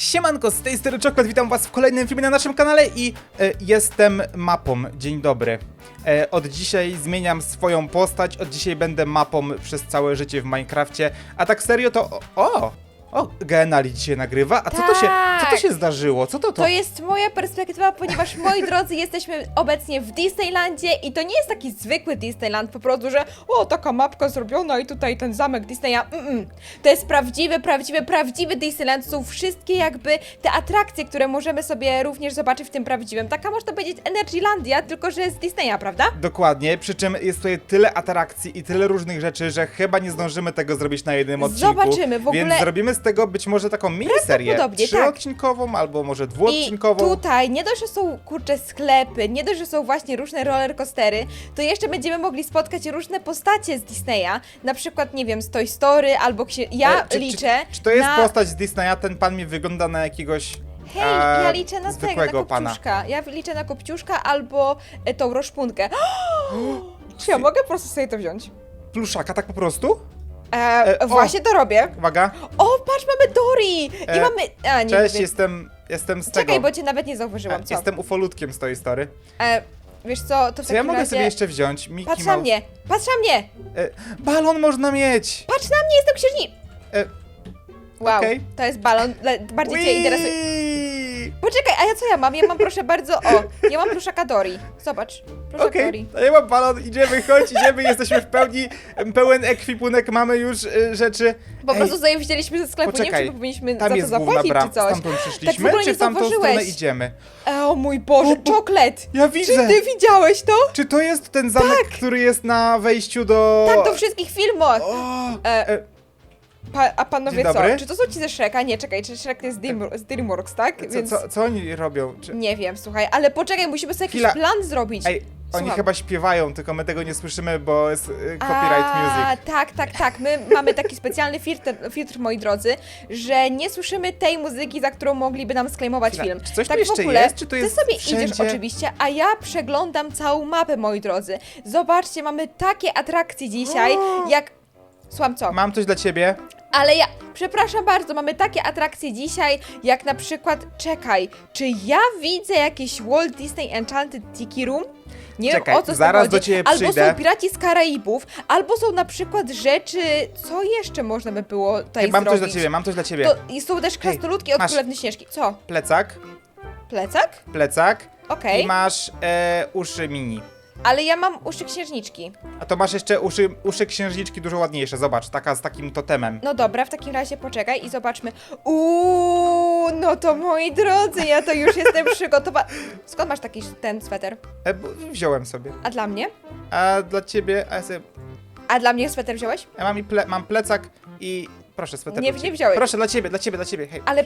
Siemanko, z tej strony Czokot, witam was w kolejnym filmie na naszym kanale i e, jestem mapą. Dzień dobry. E, od dzisiaj zmieniam swoją postać, od dzisiaj będę mapą przez całe życie w Minecrafcie. A tak serio to... O! o o, Genali dzisiaj nagrywa. A co to się, co to Tak. się zdarzyło? Co to to? To jest moja perspektywa, ponieważ moi drodzy, jesteśmy obecnie w Disneylandzie i to nie jest taki zwykły Disneyland po prostu, że o, taka mapka zrobiona i tutaj ten zamek Disneya. Mm-mm. To jest prawdziwy, prawdziwy, prawdziwy Disneyland. Są wszystkie jakby te atrakcje, które możemy sobie również zobaczyć w tym prawdziwym. Taka można powiedzieć Energylandia, tylko że z Disneya, prawda? Dokładnie, przy czym jest tutaj tyle atrakcji i tyle różnych rzeczy, że chyba nie zdążymy tego zrobić na jednym odcinku. Zobaczymy, w ogóle- Więc zrobimy z tego być może taką miniserię. Prawdopodobnie, tak. Trzyodcinkową albo może I dwuodcinkową. tutaj nie dość, że są kurcze sklepy, nie dość, że są właśnie różne rollercoastery, to jeszcze będziemy mogli spotkać różne postacie z Disneya, na przykład, nie wiem, z Toy Story albo ksi- ja E, czy, liczę Czy, czy to jest na... postać z Disneya? Ten pan mi wygląda na jakiegoś. Hej, e, ja liczę na tego, na zwykłego pana. kopciuszka. Ja liczę na kopciuszka albo e, tą roszpunkę. Czy ja mogę po prostu sobie to wziąć? Pluszaka, tak po prostu? E, E, o. właśnie to robię. Uwaga. O, patrz, mamy Dory! I E, mamy... A, nie Cześć, wiem. jestem. Jestem z Czekaj, tego. bo cię nawet nie zauważyłam, e, co? Jestem ufolutkiem z tej story. E, wiesz co, to w Co ja takim mogę razie... sobie jeszcze wziąć? Mickey Patrz na Mouse. mnie, patrz na mnie! E, balon można mieć! Patrz na mnie, jestem księżni... E, Wow, okej. to jest balon, le- bardziej cię Whee! Poczekaj, a ja co ja mam? Ja mam proszę bardzo, o, ja mam pluszaka Dori. Zobacz, pluszak Okej, Dori. to ja mam balon, idziemy, chodź, idziemy, jesteśmy w pełni, pełen ekwipunek, mamy już e, rzeczy. Po Ej, prostu wzięliśmy ze sklepu, nie wiem, czy powinniśmy Tam za to jest główna zapłacić czy coś. stamtąd Tak w przyszliśmy, ogóle czy nie w tamtą stronę zauważyłeś. idziemy? E, o mój Boże, O, bo- czoklet! Ja Czy widzę! ty widziałeś to? Czy to jest ten zamek, który jest na wejściu do... Tak, do wszystkich filmach! O, E, e, Pa, a panowie Dzień co? dobry. Czy to są ci ze Shreka? Nie, czekaj, czy Shrek to jest Dream- z Dreamworks, tak? co, co, co oni robią? Czy... Nie wiem, słuchaj, ale poczekaj, musimy sobie jakiś Chwila. plan zrobić. Ej, oni Słucham. chyba śpiewają, tylko my tego nie słyszymy, bo jest e, copyright A, music. tak, tak, tak. My mamy taki specjalny filtr, filtr, moi drodzy, że nie słyszymy tej muzyki, za którą mogliby nam sklejmować Chwila, film. czy coś tu tak jeszcze w ogóle, jest, czy to jest Ty sobie wszędzie? idziesz oczywiście, a ja przeglądam całą mapę, moi drodzy. Zobaczcie, mamy takie atrakcje dzisiaj, O! jak... Słucham co? Mam coś dla ciebie. Ale ja, przepraszam bardzo, mamy takie atrakcje dzisiaj, jak na przykład, czekaj, czy ja widzę jakieś Walt Disney Enchanted Tiki Room? Nie Czekaj, wiem o co z tym zaraz chodzi. do ciebie Albo przyjdę. są piraci z Karaibów, albo są na przykład rzeczy, co jeszcze można by było tutaj Ej, mam zrobić? coś dla ciebie, mam coś dla ciebie. To, I są też krasnoludki od masz. Królewnej Śnieżki. Co? Plecak, Plecak? plecak Okej, i masz e, uszy mini. Ale ja mam uszy księżniczki. A to masz jeszcze uszy, uszy księżniczki dużo ładniejsze, zobacz, taka z takim totemem. No dobra, w takim razie poczekaj i zobaczmy. Uuu, no to moi drodzy, ja to już jestem przygotowana. Skąd masz taki ten sweter? E, bo wziąłem sobie. A dla mnie? A dla ciebie, a ja sobie, A dla mnie sweter wziąłeś? ja mam, i ple, mam plecak i proszę, sweter Nie- dla nie ciebie. wziąłeś. Proszę, dla ciebie, dla ciebie, dla ciebie, hej. Ale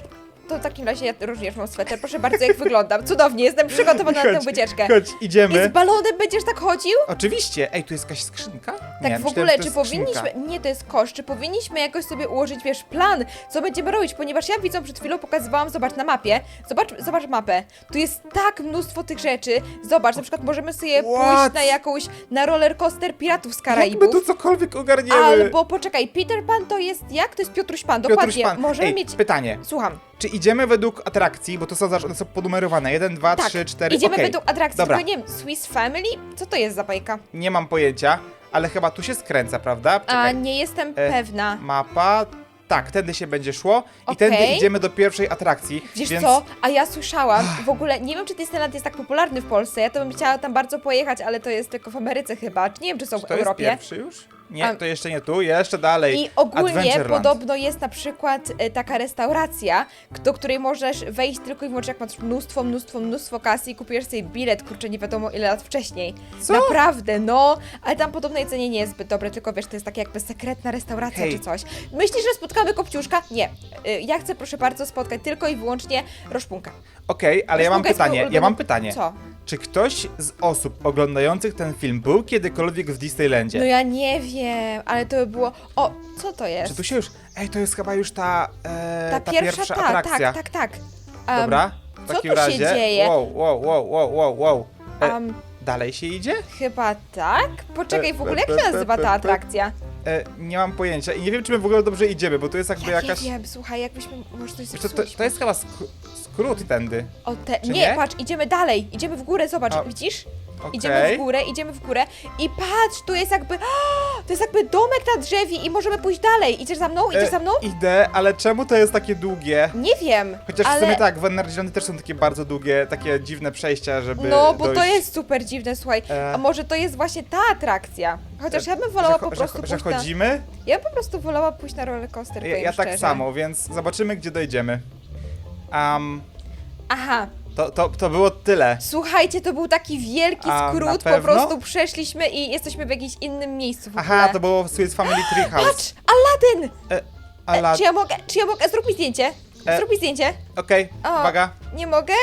to w takim razie ja również mam sweter. Proszę bardzo, jak wyglądam. Cudownie, jestem przygotowana na tę wycieczkę. Chodź, I idziemy. z balonem będziesz tak chodził? Oczywiście. Ej, tu jest jakaś skrzynka? Tak w ogóle, czy powinniśmy. Nie, to jest kosz. Czy powinniśmy jakoś sobie ułożyć, wiesz, plan, co będziemy robić? Ponieważ ja widzą przed chwilą pokazywałam, zobacz na mapie. Zobacz, zobacz mapę. Tu jest tak mnóstwo tych rzeczy. Zobacz, na przykład możemy sobie What? pójść na jakąś, na roller coaster piratów z Jak my Karaibów. tu cokolwiek ogarniemy? Albo poczekaj, Peter Pan to jest jak? To jest Piotruś Pan, Piotruś dokładnie. Pan. Możemy Ej, mieć. pytanie. Słucham. Czy idziemy według atrakcji, bo to są, one są ponumerowane. 1, 2, Tak, 3, 4, idziemy okej. według atrakcji, Dobra. tylko nie wiem, Swiss Family? Co to jest za bajka? Nie mam pojęcia, ale chyba tu się skręca, prawda? A Czekaj. nie jestem E, pewna. Mapa. Tak, tędy się będzie szło i Okej. tędy idziemy do pierwszej atrakcji. Wiesz więc... co? A ja słyszałam, w ogóle nie wiem, czy Disneyland jest tak popularny w Polsce. Ja to bym chciała tam bardzo pojechać, ale to jest tylko w Ameryce chyba. Nie wiem, czy są Czy w to jest Europie. pierwszy już? Nie, A- to jeszcze nie tu, jeszcze dalej. I ogólnie Adventureland. podobno jest na przykład e, taka restauracja, k- do której możesz wejść tylko i wyłącznie jak masz mnóstwo, mnóstwo, mnóstwo kasy i kupujesz sobie bilet, kurczę, nie wiadomo ile lat wcześniej. Co? Naprawdę, no, ale tam podobno jedzenie nie jest zbyt dobre, tylko wiesz, to jest taka jakby sekretna restauracja Hej. czy coś. Myślisz, że spotkamy Kopciuszka? Nie. Y, Ja chcę, proszę bardzo, spotkać tylko i wyłącznie Roszpunka. Okej, ale ja mam Roszpunka jest moją pytanie, ja ulubioną- mam pytanie. Co? Czy ktoś z osób oglądających ten film był kiedykolwiek w Disneylandzie? No ja nie wiem, ale to by było... O, co to jest? Czy tu się już... Ej, to jest chyba już ta... E, Ta, ta, pierwsza, ta, atrakcja. tak, tak, tak. Em, Dobra, w co takim tu się razie... dzieje? Wow, wow, wow, wow, wow, wow. E, em, dalej się idzie? chyba tak? Poczekaj, w ogóle jak się nazywa ta atrakcja? E, nie mam pojęcia i nie wiem, czy my w ogóle dobrze idziemy, bo tu jest jakby Ja jakaś... nie wiem, słuchaj, jakbyśmy... Może coś Wiesz co, to, zepsuliśmy. to jest chyba sk skrót tędy. O te... czy Nie, nie? patrz, idziemy dalej, idziemy w górę, zobacz, A, widzisz? Idziemy w górę, idziemy w górę i patrz, tu jest jakby... To jest jakby domek na drzewie i możemy pójść dalej. Idziesz za mną? Idziesz E, za mną? Idę, ale czemu to jest takie długie? Nie wiem, Chociaż ale... w sumie tak, w Energylandy też są takie bardzo długie, takie dziwne przejścia, żeby No, bo to dojść... jest super dziwne, słuchaj. E. A może to jest właśnie ta atrakcja? Chociaż ja bym wolała że, po prostu że, że pójść na... chodzimy? Ja bym po prostu wolała pójść na rollercoaster, Ja, ja tak szczerze. samo, więc zobaczymy, gdzie dojdziemy. Um, Aha, to, to, to było tyle. słuchajcie, to był taki wielki A, na skrót, po pewno? prostu przeszliśmy i jesteśmy w jakimś innym miejscu w ogóle. Aha, to było w Sweet Family Treehouse. Patrz, Aladdin! E, E, ala... czy ja mogę, czy ja mogę, zrób mi zdjęcie. E. Zrób mi zdjęcie. Okej, O. uwaga. Nie mogę?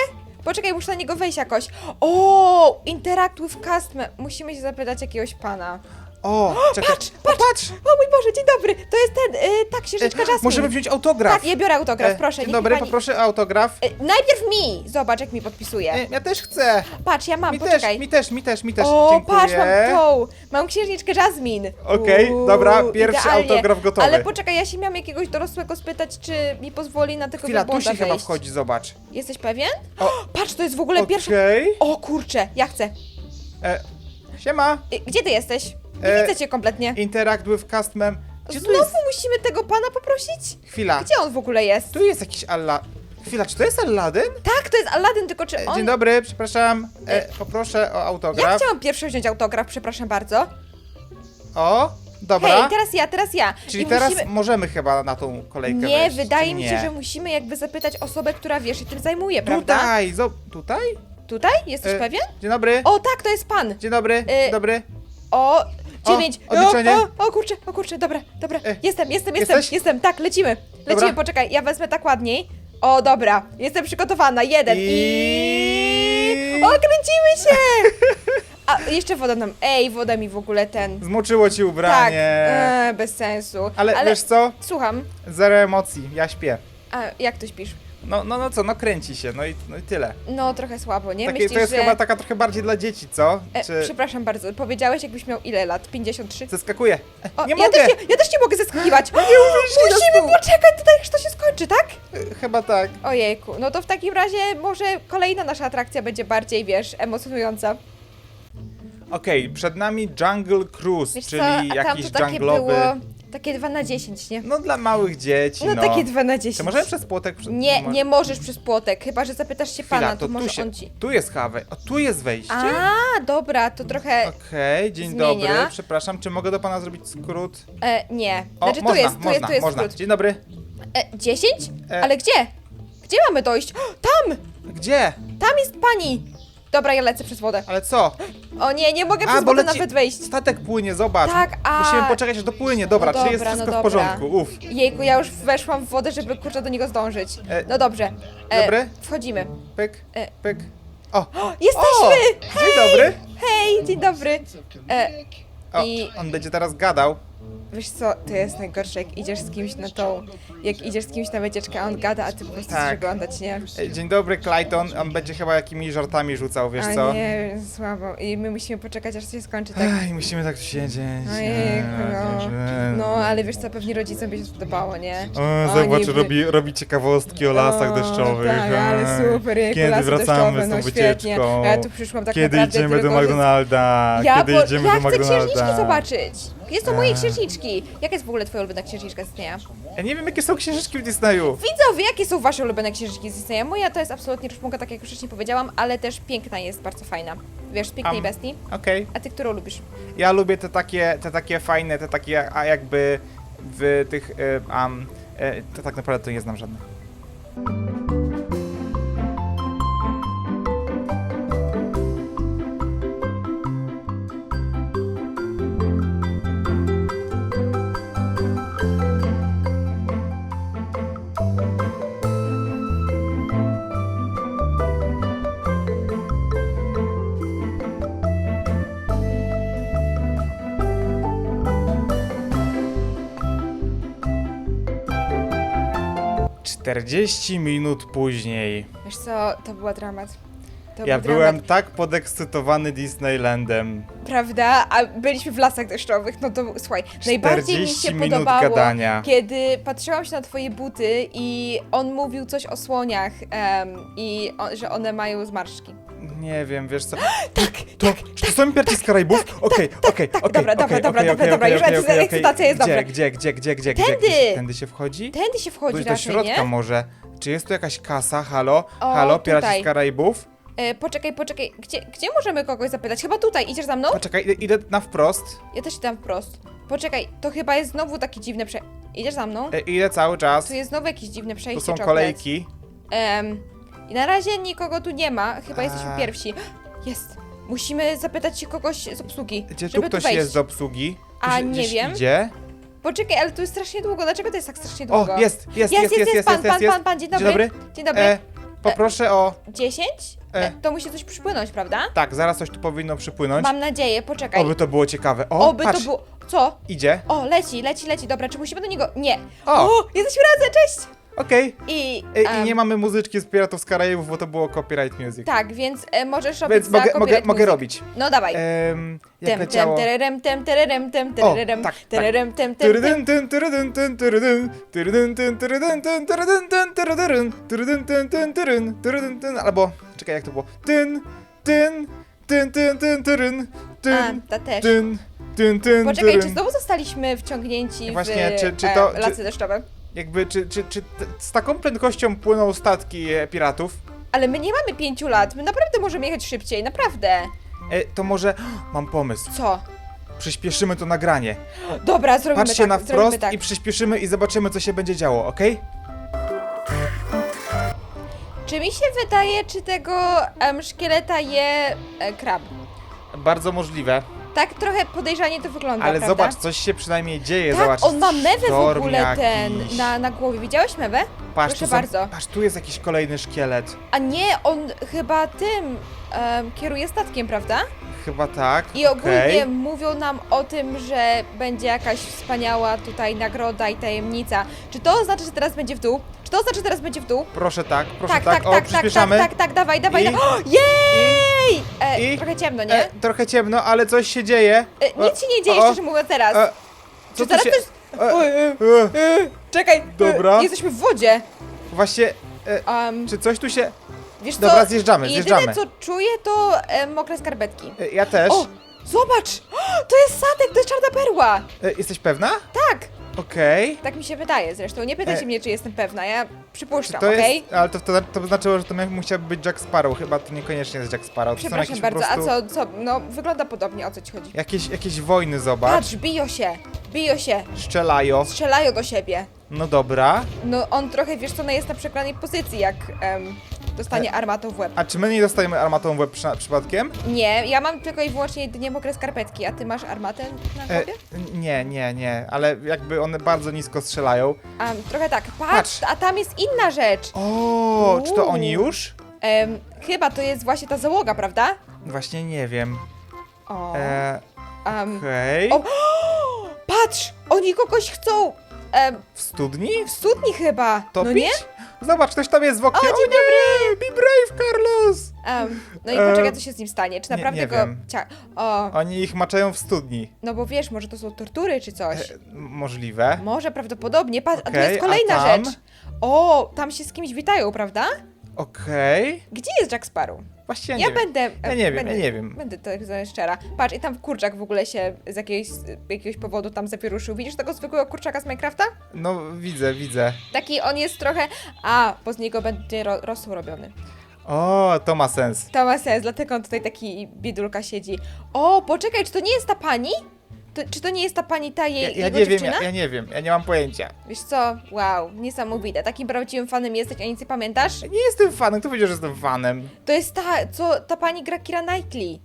Poczekaj, muszę na niego wejść jakoś. O, interact with customer. Musimy się zapytać jakiegoś pana. O, czekaj. Patrz, patrz. patrz! O mój Boże, dzień dobry. To jest ten, y, tak, księżniczka Jasmine. Możemy wziąć autograf. Tak, ja biorę autograf, E, proszę. Dzień niech dobry, pani... poproszę autograf. Y, najpierw mi! Zobacz, jak mi podpisuje. E, Ja też chcę. Patrz, ja mam, Mi też, poczekaj. mi też, mi też, mi też. o, Dziękuję. patrz, mam tą. Mam księżniczkę Jasmine. Okej, Uuu, dobra, pierwszy autograf gotowy. Ale poczekaj, ja się miałam jakiegoś dorosłego spytać, czy mi pozwoli na tego Chwila, tu wielbłąda się chyba wejść. wchodzi, zobacz. Jesteś pewien? O, Patrz, to jest w ogóle pierwsza... Okej. O kurczę, ja chcę. E, Siema. Y, Gdzie ty jesteś? Nie E, widzę cię kompletnie. Interact with. Gdzie tu Znowu jest? musimy tego pana poprosić? Chwila. Gdzie on w ogóle jest? Tu jest jakiś Alla... Chwila, czy to jest Aladdin? Tak, to jest Aladdin, tylko czy E, on... Dzień dobry, przepraszam. E, poproszę o Ja autograf. chciałam pierwszy wziąć autograf, przepraszam bardzo. O, dobra. Hej, teraz ja, teraz ja. Czyli I teraz musimy... możemy chyba na tą kolejkę Nie, wejść, wydaje czy mi nie? się, że musimy jakby zapytać osobę, która wiesz, się tym zajmuje, prawda? Tutaj, zo... tutaj? Tutaj? Jesteś E, pewien? Dzień dobry. O, tak, to jest pan. Dzień dobry, e, dzień dobry. O, dziewięć. odliczenie. O, o, o kurczę, o kurczę, dobra, dobra. E, Jestem, jestem, jestem, jesteś? jestem. Tak, lecimy. Lecimy, Dobra. poczekaj, ja wezmę tak ładniej. O, dobra, jestem przygotowana. Jeden i... I- O, kręcimy się! A, jeszcze woda nam... Ej, woda mi w ogóle ten... Zmoczyło ci Tak, ubranie. e, bez sensu. Ale, wiesz co? Słucham. Zero emocji, ja śpię. A jak to śpisz? No, no, no co, no kręci się, no i, no i tyle. No, trochę słabo, nie? Takie, Myślisz, to jest że... chyba taka trochę bardziej dla dzieci, co? E, Czy Przepraszam bardzo, powiedziałeś jakbyś miał ile lat? 53? zeskakuje? E, O, nie ja mogę! Też nie, ja też nie mogę zeskakiwać! na Musimy poczekać tutaj, aż to się skończy, tak? E, Chyba tak. Ojejku, no to w takim razie może kolejna nasza atrakcja będzie bardziej, wiesz, emocjonująca. Okej, przed nami Jungle Cruise, Wiesz czyli co, a tam jakiś to takie junglowy... było, takie 2 na 10, nie? No dla małych dzieci, No, no. takie 2 na 10. Czy możemy przez płotek... Przed... Nie, nie możesz przez płotek, chyba że zapytasz się Chwila, pana, to to może tu się... on ci... Tu jest kawe, o tu jest wejście. A, dobra, to trochę... Okej, dzień zmienia. dobry, przepraszam, czy mogę do pana zrobić skrót? E, nie, O, znaczy można, tu jest, tu można, jest, tu jest można. skrót. Dzień dobry. E, 10? E. Ale gdzie? Gdzie mamy dojść? Tam! Gdzie? Tam jest pani! Dobra, ja lecę przez wodę. Ale co? O nie, nie mogę przez wodę nawet wejść. Statek płynie, zobacz. Tak, a- Musimy poczekać, aż dopłynie. Dobra, No czyli jest dobra, wszystko no w dobra. porządku. Uf. Jejku, ja już weszłam w wodę, żeby kurczę do niego zdążyć. E, No dobrze. dobry. Wchodzimy. Pyk, E. pyk. O, O, jesteśmy! dzień dobry. Hej, dzień dobry. E, O, I- on będzie teraz gadał. Wiesz co, to jest najgorsze, jak idziesz z kimś na tą... Jak idziesz z kimś na wycieczkę, a on gada, a ty po prostu Tak. chcesz oglądać, nie? Dzień dobry, Clayton. On będzie chyba jakimiś żartami rzucał, wiesz a co? nie, słabo. I my musimy poczekać, aż się skończy, tak? Ej, musimy tak siedzieć. Ojejku, no. No, ale wiesz co, pewnie rodzicom by się spodobało, nie? O, zobacz, by- robi, robi ciekawostki o lasach O, deszczowych. Tak, ale super, jejku, Kiedy lasy wracamy deszczowe, z tą no świetnie. wycieczką? A Ja tu przyszłam tak Kiedy naprawdę idziemy do tylko, McDonalda? Ja, Kiedy bo, idziemy ja do chcę McDonalda? księżniczki zobaczyć. Jest to moje księżniczki. Jaka jest w ogóle twoja ulubiona księżniczka z Disneya? Ja nie wiem, jakie są księżyczki w Disneyu. Widzowie, jakie są wasze ulubione księżniczki z Disneya? Moja to jest absolutnie Ruszpunka, tak jak już wcześniej powiedziałam, ale też piękna jest, bardzo fajna. Wiesz, pięknej Am. bestii. Okej. A ty którą lubisz? Ja lubię te takie, te takie fajne, te takie, a jakby w tych, e, to tak naprawdę to nie znam żadnych. Czterdzieści minut później. Wiesz co, to była dramat. To Ja był dramat. byłem tak podekscytowany Disneylandem. Prawda? A byliśmy w lasach deszczowych, no to słuchaj, najbardziej mi 40 się minut podobało, gadania. kiedy patrzyłam się na twoje buty i on mówił coś o słoniach em, i o, że one mają zmarszczki. Nie wiem, wiesz co? Tak, To, czy to są pierci z Karaibów? Okej, okej, tak, okej, dobra, dobra, okej, dobra, okej, dobra, okej, dobra, okej, już okej, ekscytacja okej, ekscytacja jest dobra. Gdzie, gdzie, gdzie, gdzie, gdzie? Tędy! Gdzie- Tędy się wchodzi? Tędy się wchodzi Do, do raczej, środka nie? może. Czy jest tu jakaś kasa? Halo? O, Halo, piraci tutaj. z Karaibów? E, poczekaj, poczekaj, gdzie, gdzie możemy kogoś zapytać? Chyba tutaj, idziesz za mną? Poczekaj, idę, idę na wprost. Ja też idę wprost. Poczekaj, to chyba jest znowu takie dziwne prze... Idziesz za mną? E, Idę cały czas. Tu jest znowu jakieś dziwne przejście, Tu są czoklet. kolejki. Em, I na razie nikogo tu nie ma, chyba jesteśmy A. pierwsi. Jest! Musimy zapytać się kogoś z obsługi, Gdzie tu żeby ktoś tu wejść. jest z obsługi? A, się nie gdzieś wiem. Idzie? Poczekaj, ale tu jest strasznie długo, dlaczego to jest tak strasznie długo? O, jest, jest, jest, jest, jest, pan, jest, pan, jest. pan, pan, dzień dobry. dobry. Dzień dobry. E, poproszę o... 10? E. E, to musi coś przypłynąć, prawda? Tak, zaraz coś tu powinno przypłynąć. Mam nadzieję, poczekaj. Oby to było ciekawe. O, Oby patrz, to było... Co? idzie. O, leci, leci, leci, dobra, czy musimy do niego... Nie. O. o jesteśmy razem, cześć! Okej. I... E, I em, nie mamy muzyczki z Piratów z Karaibów, bo to było copyright music. Tak, więc e, możesz robić Więc za mogę, mogę, copyright mogę music. robić. No dawaj. Ehm, jak Tem, tem, leciało... tererem, tem, tererem, tem, tererem, tak, tak. tererem, tem, tem, tem. Tyrydyn, tyn, tyrydyn, tyn, tyrydyn, tyrydyn, tyn, tyrydyn, tyn, tyrydyn, tyn, tyrydyn, tyrydyn, tyn, tyn, tyryn, tyrydyn, tyn, albo, czekaj, jak to było? Tyn, tyn, tyn, tyn, tyn, tyryn, A, tyn, ta też. tyn, tyn, tyn, Poczekaj, czy tyryn. znowu zostaliśmy wciągnięci Właśnie, w czy- czy e, to- lasy czy- deszczowe? Jakby, czy, czy, czy z taką prędkością płyną statki e, piratów? Ale my nie mamy pięciu lat, my naprawdę możemy jechać szybciej, naprawdę. E, to może, mam pomysł, Co? przyspieszymy to nagranie. Dobra, zrobimy Patrzcie tak, na wprost tak. i przyspieszymy i zobaczymy, co się będzie działo, okej? Czy mi się wydaje, czy tego em, szkieleta je e, krab? Bardzo możliwe. Tak trochę podejrzanie to wygląda, Ale prawda? zobacz, coś się przynajmniej dzieje, tak, zobacz. on ma mewę w ogóle ten jakiś. na, na głowie. Widziałeś mewę? Patrz, Proszę tu są, bardzo. patrz, tu jest jakiś kolejny szkielet. A nie, on chyba tym em, kieruje statkiem, prawda? Chyba tak. I ogólnie okej. mówią nam o tym, że będzie jakaś wspaniała tutaj nagroda i tajemnica. Czy to oznacza, że teraz będzie w dół? Czy to oznacza, że teraz będzie w dół? Proszę tak, proszę tak, tak. tak, o, tak, tak, tak, przyspieszamy. tak, tak, dawaj, dawaj. I- da- O, jej! E, i- trochę ciemno, nie? E, trochę ciemno, ale coś się dzieje. E, nic się nie dzieje, o, szczerze mówiąc teraz. E, Czy tu teraz się... jest... E, Oj, e, e, e, czekaj, Dobra. E, jesteśmy w wodzie. właśnie, e, Um, czy coś tu się... wiesz co? Dobra, zjeżdżamy, Jedyne zjeżdżamy. co czuję to e, mokre skarpetki. E, ja też. O, zobacz! To jest statek, to jest czarna perła! E, jesteś pewna? Tak! Okej. Tak mi się wydaje zresztą. Nie pytajcie E, mnie, czy jestem pewna. Ja przypuszczam, To okej? jest... Ale to, to, to znaczyło, że to musiał być Jack Sparrow. Chyba to niekoniecznie jest Jack Sparrow. To są Przepraszam jakieś bardzo, po prostu... a co, co? No, wygląda podobnie, o co ci chodzi. Jakieś, jakieś wojny, zobacz. Patrz, biją się, biją się, Strzelają. strzelają do siebie. No dobra. No, on trochę, wiesz co, no jest na przegranej pozycji, jak em, dostanie armatą w łeb. A czy my nie dostajemy armatą w łeb przy, przypadkiem? Nie, ja mam tylko i wyłącznie jedynie mokre skarpetki, a ty masz armatę na E, głowie? nie, nie, nie, ale jakby one bardzo nisko strzelają. Um, trochę tak, patrz, Patrz. a tam jest inna rzecz. O, czy to Uuu. oni już? Em, chyba to jest właśnie ta załoga, prawda? Właśnie nie wiem. O, E, em, Okej. O, patrz, oni kogoś chcą em, W studni? w studni chyba, Topić? no nie? Zobacz, ktoś tam jest w oknie. O, dzień nie! Be brave, Carlos! Em, no i E, poczekaj, co się z nim stanie, czy nie- naprawdę nie go... wiem. Cia... O, Oni ich maczają w studni. no bo wiesz, może to są tortury czy coś. E, możliwe. Może prawdopodobnie, patrz, a tu Okej, jest a kolejna tam? rzecz. O, tam się z kimś witają, prawda? Okej. Gdzie jest Jack Sparrow? Właściwie Ja nie wiem. będę. Ja nie wiem, będę, ja nie wiem. Będę tak szczera. Patrz, i tam kurczak w ogóle się z jakiegoś, jakiegoś powodu tam zawieruszył. Widzisz tego zwykłego kurczaka z Minecrafta? No, widzę, widzę. Taki on jest trochę. A, bo z niego będzie ro, rosół robiony. O, to ma sens. To ma sens, dlatego on tutaj taki biedulka siedzi. O, poczekaj, czy to nie jest ta pani? To, czy to nie jest ta pani ta jej, Ja, ja jego nie wiem, dziewczyna? ja, ja nie wiem, ja nie mam pojęcia. Wiesz co? Wow, niesamowite. Takim prawdziwym fanem jesteś, a nic nie pamiętasz? Ja nie jestem fanem, kto powiedział, że jestem fanem? To jest ta, co ta pani gra Kira Knightley.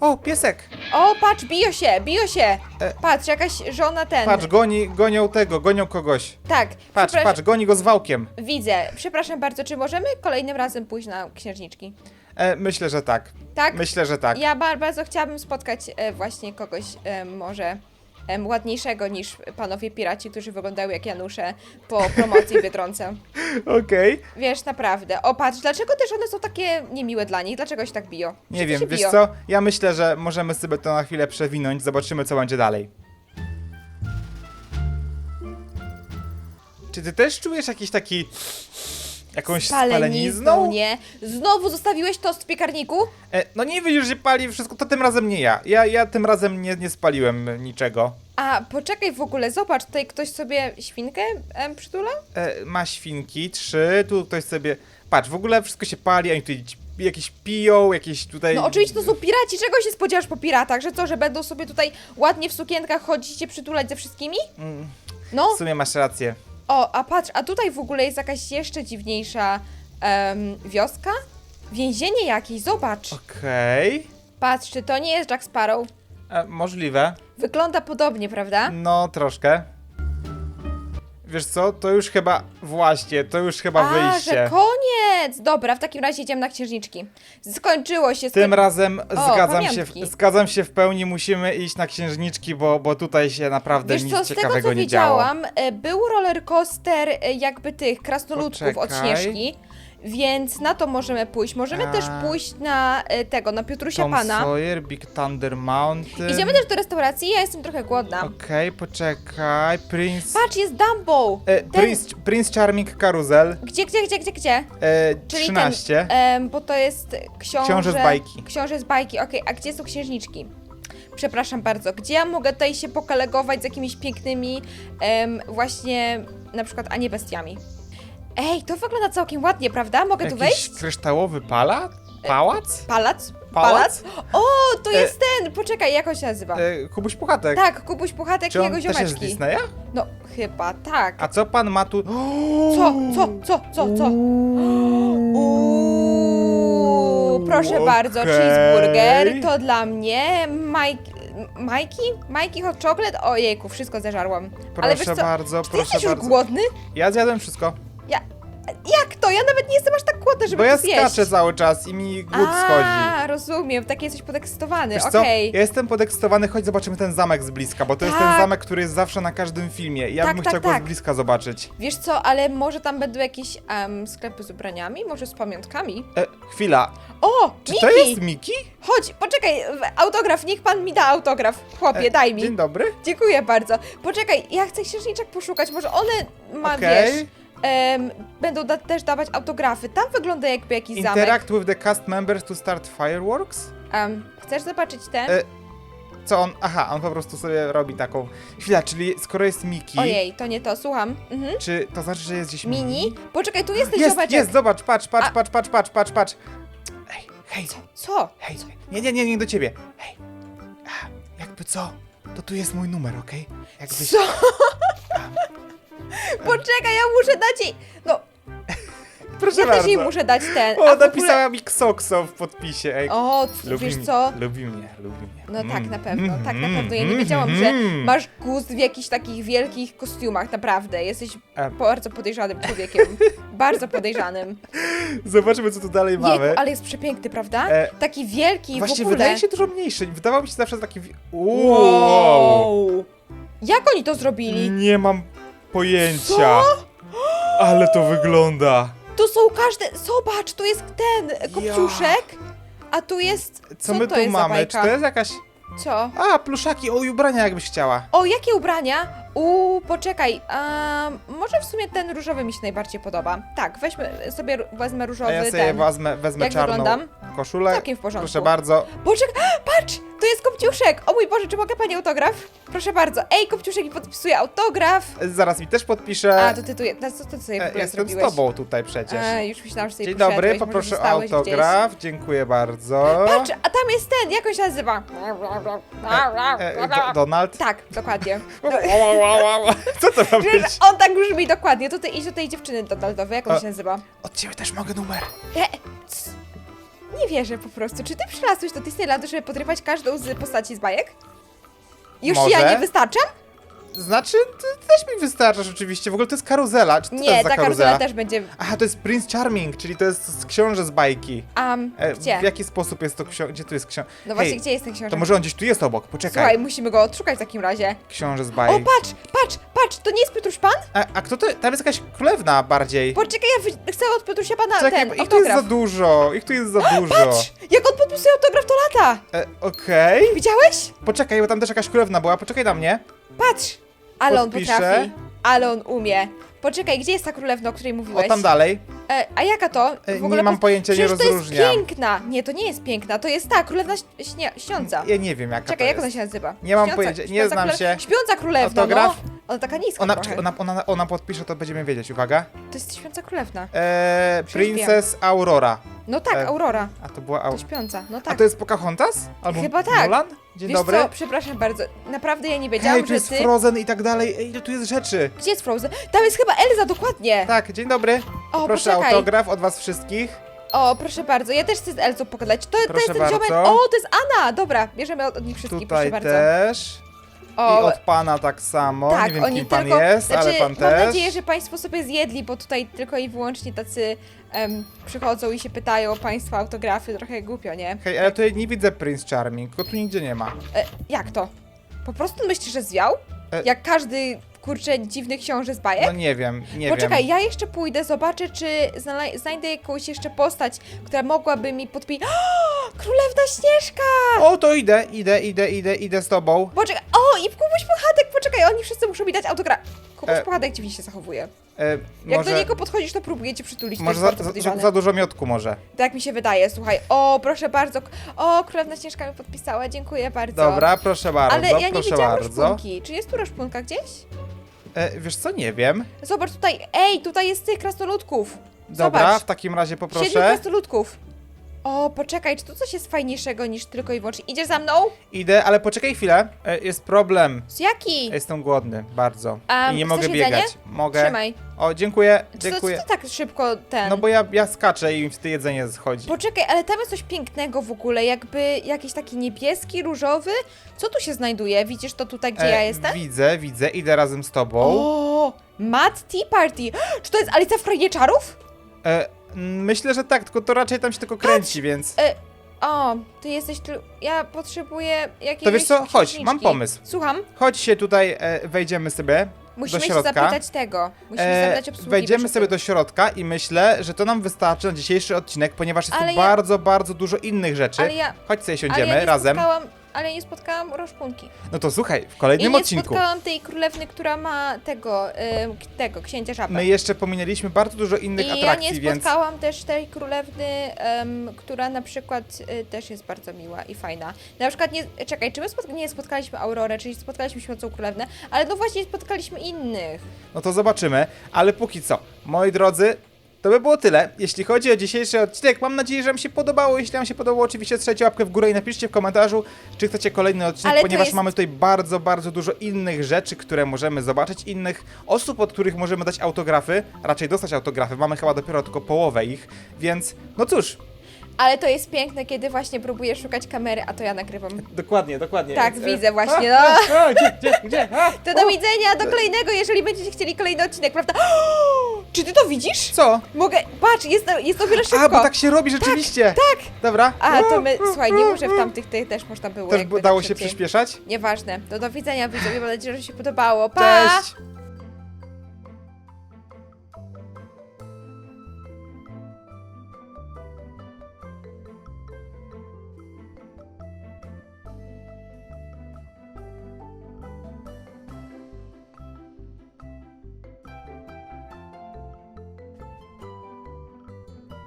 O, piesek! O, patrz, biją się, biją się. E. Patrz, jakaś żona ten. Patrz, goni, gonią tego, gonią kogoś. Tak, Patrz, przepraszam- patrz, goni go z wałkiem. Widzę. Przepraszam bardzo, czy możemy kolejnym razem pójść na księżniczki? E, myślę, że tak. Tak? Myślę, że tak. Ja ba- bardzo chciałabym spotkać e, właśnie kogoś e, może em, ładniejszego niż panowie piraci, którzy wyglądają jak Janusze po promocji Biedronce. Okej. Wiesz, naprawdę. O, patrz, dlaczego też one są takie niemiłe dla nich? Dlaczego się tak biją? Nie Przecież wiem, się wiesz biją. co? Ja myślę, że możemy sobie to na chwilę przewinąć, zobaczymy co będzie dalej. Czy ty też czujesz jakiś taki... jakąś Spalenizną, nie? Znowu zostawiłeś tost w piekarniku? E, no nie widzisz, że pali wszystko, to tym razem nie ja. Ja, ja tym razem nie, nie spaliłem niczego. A, poczekaj w ogóle, zobacz, tutaj ktoś sobie świnkę em, przytula? E, ma świnki, trzy, tu ktoś sobie... Patrz, w ogóle wszystko się pali, oni tutaj jakieś piją, jakieś tutaj... No oczywiście to są piraci, czego się spodziewasz po piratach? Że co, że będą sobie tutaj ładnie w sukienkach chodzić i się przytulać ze wszystkimi? Mm, No, W sumie masz rację. O, a patrz, a tutaj w ogóle jest jakaś jeszcze dziwniejsza em, wioska? Więzienie jakieś, zobacz. Okej. Patrz, czy to nie jest Jack Sparrow? E, Możliwe. Wygląda podobnie, prawda? No, troszkę. Wiesz co, to już chyba, właśnie, to już chyba A, wyjście. że koniec! Dobra, w takim razie idziemy na księżniczki. Skończyło się. Tym skoń- razem zgadzam się, pamiątki. zgadzam się w pełni, musimy iść na księżniczki, bo, bo tutaj się naprawdę Wiesz nic co, z tego ciekawego co nie działo. wiedziałam, e, był roller coaster e, jakby tych krasnoludków od Poczekaj. Śnieżki, więc na to możemy pójść. Możemy A. też pójść na e, tego, na Piotrusia Tom Pana. Sawyer, Big Thunder Mountain. Idziemy też do restauracji, ja jestem trochę głodna. Okej, poczekaj, Prince... Patrz, jest Dumbo! E, Ten- Prince, Prince Charming Carousel, Gdzie, gdzie, gdzie, gdzie, gdzie? e, Czyli 13. ten, em, bo to jest książę... Książę z bajki. Książę z bajki, okej, a gdzie są księżniczki? Przepraszam bardzo, gdzie ja mogę tutaj się pokalegować z jakimiś pięknymi em, właśnie na przykład, a nie bestiami? Ej, to wygląda całkiem ładnie, prawda? Mogę tu Jakiś wejść? kryształowy pala? Pałac? Pałac? Pałac? O, to E, jest ten! Poczekaj, jak on się nazywa? E, Kubuś Puchatek. tak, Kubuś Puchatek Czy i on jego też jest z ziomeczki. Disneya? No, chyba tak. A co pan ma tu? Co, co, co, co, co? Uuu, proszę Okej. bardzo, cheeseburger, to dla mnie. Mike, Majki? Majki hot chocolate? Ojejku, wszystko zeżarłam. Ale wiesz Proszę co, bardzo, czy ty proszę jesteś już bardzo. głodny? Ja zjadłem wszystko. Ja, jak to? Ja nawet nie jestem aż tak głodna, żeby Bo ja zjeść. skaczę cały czas i mi głód schodzi. A, rozumiem, taki jesteś podekscytowany, Wiesz co? okej. Ja jestem podekscytowany, chodź zobaczymy ten zamek z bliska, bo to jest Tak. ten zamek, który jest zawsze na każdym filmie. i Ja Tak, bym tak, chciał go tak. z bliska zobaczyć. Wiesz co, ale może tam będą jakieś em, sklepy z ubraniami? Może z pamiątkami? E, chwila, O, czy Miki! to jest Miki? Chodź, poczekaj, w- autograf, niech pan mi da autograf. Chłopie, E, daj mi. Dzień dobry. Dziękuję bardzo. Poczekaj, ja chcę księżniczek poszukać, może one ma, Okej. wiesz, em, będą da też dawać autografy. Tam wygląda jakby jakiś zamek. Interact with the cast members to start fireworks? Em, chcesz zobaczyć te? E, Co on? Aha, on po prostu sobie robi taką... Chwila, czyli skoro jest Miki, Ojej, to nie to, słucham. Mhm. czy to znaczy, że jest gdzieś Mini? Poczekaj, tu jest ten Jest, ziomeczek. jest, zobacz, patrz, patrz, A- patrz, patrz, patrz, patrz, patrz. Hej, hej, Co? hej. Nie, nie, nie, nie do ciebie. Hej. A, jakby co? To tu jest mój numer, okej? Jakbyś... Co? Poczekaj, ja muszę dać jej... No, Proszę ja też jej bardzo. muszę dać ten. O, a w ogóle- napisała mi Xokso w podpisie, ej. O, lubi wiesz mnie, co? Lubi mnie, lubi mnie. No tak, Mm. na pewno, tak na Mm, pewno. Ja nie mm, wiedziałam, że mm. masz gust w jakichś takich wielkich kostiumach, naprawdę. Jesteś E. bardzo podejrzanym człowiekiem. bardzo podejrzanym. Zobaczymy, co tu dalej mamy. Ale jest przepiękny, prawda? E, Taki wielki w Właśnie ogóle. wydaje się dużo mniejszy. Wydawał mi się zawsze taki... Uuu. Wow. Jak oni to zrobili? Nie mam pojęcia. Co? Ale to wygląda. Tu są każde... Zobacz, tu jest ten kopciuszek, a tu jest... Co, Co, my to tu jest za mamy? Czy bajka? to jest jakaś... Co? A, pluszaki, o, i ubrania jakbyś chciała. O, jakie ubrania? Uuu, poczekaj. A, może w sumie ten różowy mi się najbardziej podoba. Tak, weźmy sobie, wezmę A różowy ja sobie ten. wezmę, wezmę Jak czarną wyglądam? koszulę. Całkiem w porządku. Proszę bardzo. Poczekaj, patrz! To jest Kopciuszek! O mój Boże, czy mogę Pani autograf? Proszę bardzo. Ej, Kopciuszek mi podpisuje autograf! Zaraz mi też podpiszę. A, to ty tu, je- no, co ty sobie w E, ogóle Jestem zrobiłeś? z tobą tutaj przecież. A, już myślałam, że sobie Dzień poszedłeś, dobry, może poproszę o zostałeś autograf. Dziękuję bardzo. Gdzieś. Patrz, a tam jest ten, jak on się nazywa? E, e, Do, Donald. Tak, dokładnie. Co to ma Wiesz, być? on tak brzmi dokładnie. To ty idź do tej dziewczyny Donaldowej, jak on się nazywa? Od ciebie też mogę numer. E, c- nie wierzę po prostu. Czy ty przylazłeś do Disneylandu, żeby podrywać każdą z postaci z bajek? Już ci ja Może. nie wystarczam? Znaczy, ty też mi wystarczasz oczywiście. W ogóle to jest karuzela. Czy to Nie, jest za ta karuzela też będzie... Aha, to jest Prince Charming, czyli to jest z książę z bajki. Um, E, gdzie? W jaki sposób jest to książę? Gdzie tu jest książę? No właśnie, gdzie jest ten książę? To może on gdzieś tu jest obok, poczekaj. Słuchaj, musimy go odszukać w takim razie. Książę z O, bajki. patrz, patrz, patrz, to nie jest Piotruś Pan? A, a kto to? Tam jest jakaś królewna bardziej. Poczekaj, ja wy- chcę od Piotrusia Pana Czekaj, ten ich tu jest za autograf. dużo, ich tu jest za dużo. Patrz, jak on podpisuje autograf, to lata. E, Okej. Widziałeś? Poczekaj, bo tam też jakaś królewna była, poczekaj na mnie. Patrz, ale on Podpiszę. potrafi, ale on umie. Poczekaj, gdzie jest ta królewna, o której O, mówiłeś? tam dalej. E, a jaka to? E, W ogóle nie mam po- pojęcia, nie Przecież to jest rozróżniam. piękna. Nie, to nie jest piękna, to jest ta królewna śnie, śniąca. Ja nie wiem, jaka Czekaj, to jak jest. ona się nazywa? Nie mam pojęcia, nie śpiąca znam się. Śpiąca królewna, Autograf? no. Ona taka niska Ona, trochę. ona, ona, ona podpisze, to będziemy wiedzieć, uwaga. To jest śpiąca królewna. Eee, Przecież. Princess Aurora. No tak, E, Aurora. A to była To Aurora. śpiąca, no A tak. to jest Pocahontas? Albo Chyba tak. Mulan? Dzień Wiesz dobry. co, przepraszam bardzo, naprawdę ja nie wiedziałam, Hej, tu że jest ty... Frozen i tak dalej. Ej, ile tu jest rzeczy. Gdzie jest Frozen? Tam jest chyba Elza, dokładnie. Tak, dzień dobry. O, Proszę poczekaj. autograf od was wszystkich. O, proszę bardzo, ja też chcę z Elzą pogadać. To, to Proszę jest ten ziomek. bardzo. O, to jest Anna! Dobra, bierzemy od, od nich wszystkich, Tutaj proszę bardzo. też. I O, od pana tak samo. tak, nie wiem, oni kim pan tylko. jest, znaczy, ale pan mam też. nadzieję, że Państwo sobie zjedli, bo tutaj tylko i wyłącznie tacy em, przychodzą i się pytają o Państwa autografy. Trochę głupio, nie? Hej, ale tutaj nie widzę Prince Charming, go tu nigdzie nie ma. E, jak to? Po prostu myślisz, że zwiał? E- Jak każdy kurczę dziwny książę z bajek? No nie wiem, nie Poczekaj, wiem. ja jeszcze pójdę, zobaczę, czy znajdę jakąś jeszcze postać, która mogłaby mi podpisać. Królewna Śnieżka! O, to idę, idę, idę, idę, idę z tobą. Poczekaj, o, i Kubuś Puchatek, poczekaj, oni wszyscy muszą mi dać autograf. Kubuś E, Puchatek dziwnie się zachowuje. E, Jak może do niego podchodzisz, to próbuje cię przytulić, to może jest za, bardzo za, za, podejrzane. za dużo miotku może. Tak mi się wydaje, słuchaj. O, proszę bardzo. O, Królewna Śnieżka mi podpisała, dziękuję bardzo. Dobra, proszę bardzo, Ale ja nie proszę widziałam bardzo. Czy jest tu rozpunka gdzieś? E, wiesz co, nie wiem. Zobacz tutaj, ej, tutaj jest tych krasnoludków. Dobra, Zobacz. w takim razie Siedmiu poproszę. krasnoludków. O, poczekaj, czy tu coś jest fajniejszego niż tylko i wyłącznie. Idziesz za mną? Idę, ale poczekaj chwilę. E, jest problem. Z jaki? Jestem głodny, bardzo. Em, I nie chcesz mogę jedzenie? biegać. Mogę. Trzymaj. O, dziękuję, Co, co dziękuję. ty tak szybko ten... No bo ja, ja skaczę i mi w to jedzenie schodzi. Poczekaj, ale tam jest coś pięknego w ogóle, jakby jakiś taki niebieski, różowy. Co tu się znajduje? Widzisz to tutaj, gdzie ja E, jestem? Widzę, widzę, idę razem z tobą. O, Mad Tea Party. Czy to jest Alicja w Krainie Czarów? E, myślę, że tak, tylko to raczej tam się tylko kręci, więc... E, o, ty jesteś tu... Ja potrzebuję jakiejś To wiesz co? Chodź, księżniczki. mam pomysł. Słucham? Chodź się tutaj, e, wejdziemy sobie Musimy do się środka. zapytać tego. Musimy E, zapytać obsługi. wejdziemy proszę sobie do środka i myślę, że to nam wystarczy na dzisiejszy odcinek, ponieważ jest Ale tu ja- bardzo, bardzo dużo innych rzeczy. Ale ja... Chodź sobie Ale siądziemy ja nie razem. Spotkałam, ale nie spotkałam roszpunki. No to słuchaj, w I kolejnym nie odcinku spotkałam tej królewny, która ma tego, tego, księcia żabę. my jeszcze pominęliśmy bardzo dużo innych I ja atrakcji, nie więc spotkałam też tej królewny, em, która na przykład y, też jest bardzo miła i fajna. Na przykład nie, czekaj, czy my nie spotkaliśmy Aurorę, czyli spotkaliśmy śmiecą królewnę, ale no właśnie spotkaliśmy innych. no to zobaczymy. Ale póki co, moi drodzy, to by było tyle. Jeśli chodzi o dzisiejszy odcinek, mam nadzieję, że Wam się podobało. Jeśli Wam się podobało, oczywiście strzelcie łapkę w górę i napiszcie w komentarzu, czy chcecie kolejny odcinek, Ale to ponieważ jest- mamy tutaj bardzo, bardzo dużo innych rzeczy, które możemy zobaczyć, innych osób, od których możemy dać autografy, raczej dostać autografy. Mamy chyba dopiero tylko połowę ich, więc no cóż, Ale to jest piękne, kiedy właśnie próbuję szukać kamery, a to ja nagrywam. dokładnie, dokładnie. Tak, więc, widzę właśnie, a, no. A, a, gdzie, gdzie, gdzie? A, To do widzenia, do kolejnego, jeżeli będziecie chcieli kolejny odcinek, prawda? Czy ty to widzisz? Co? Mogę, patrz, jest, jest o wiele szybko. A, bo tak się robi rzeczywiście. Tak. Dobra. A, to my, słuchaj, nie może w tamtych tych też można było Też jakby dało tak się szybciej. przyspieszać? Nieważne. To do widzenia widzowie, mam nadzieję, że się podobało. Pa! Cześć!